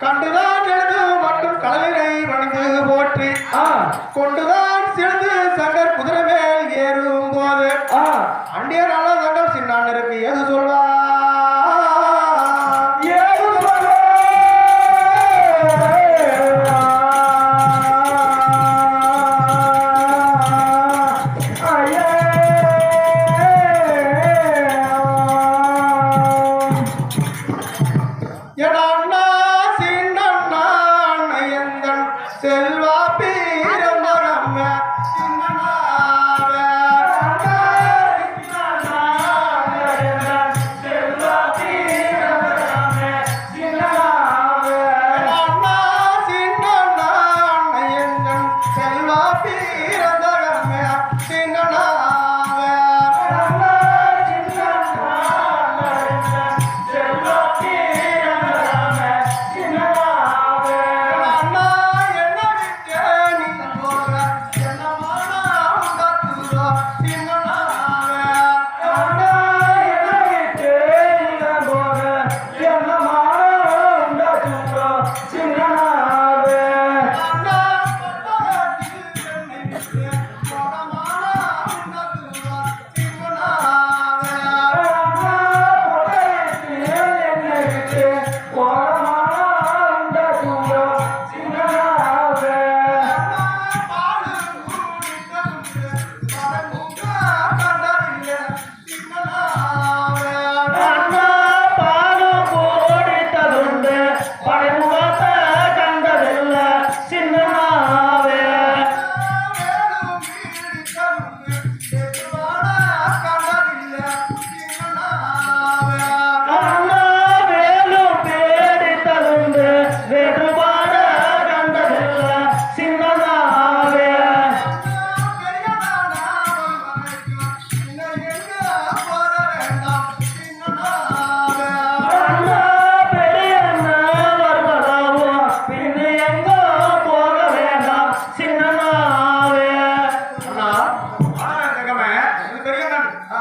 கண்டுதான் எழுது மற்றும் கலவினை வணங்கு போற்றி. கொண்டு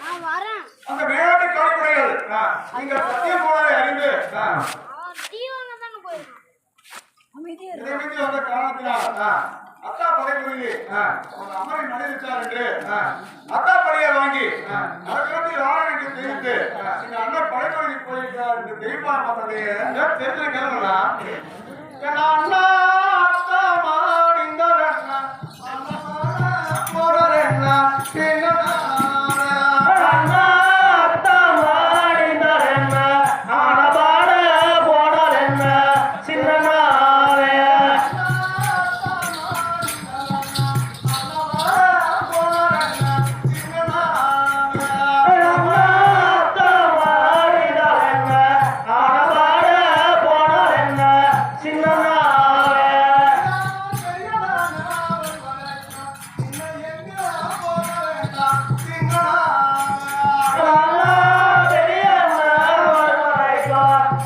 நான் வரேன் அந்த மேலாட்டு கலைக்குறைகள் சத்தியம் போனதை அறிந்து தானே போயிருக்கோம் இதை அம்மனை மனைவிச்சார் என்று படையை வாங்கி தெரிவித்து எங்க அண்ணன் படைப்பகுதி போயிருக்கார் என்று தெரியுமா மத்ததைய தெரிஞ்சு அண்ணா அத்தா மாடிந்தார் அண்ணா அண்ணா என்ன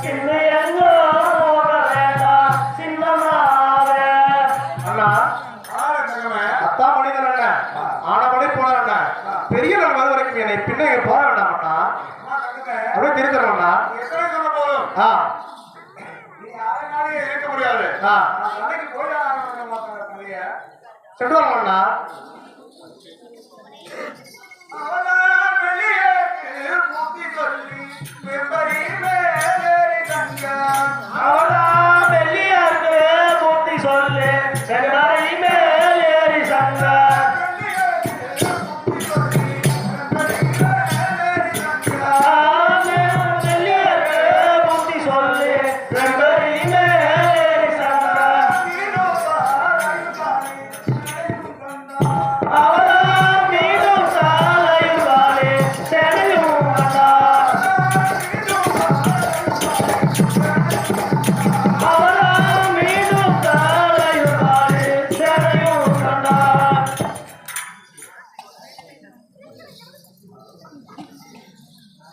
வருவாய்க்கா இன்னும் எங்கோ போக வேண்டாம். Ahora.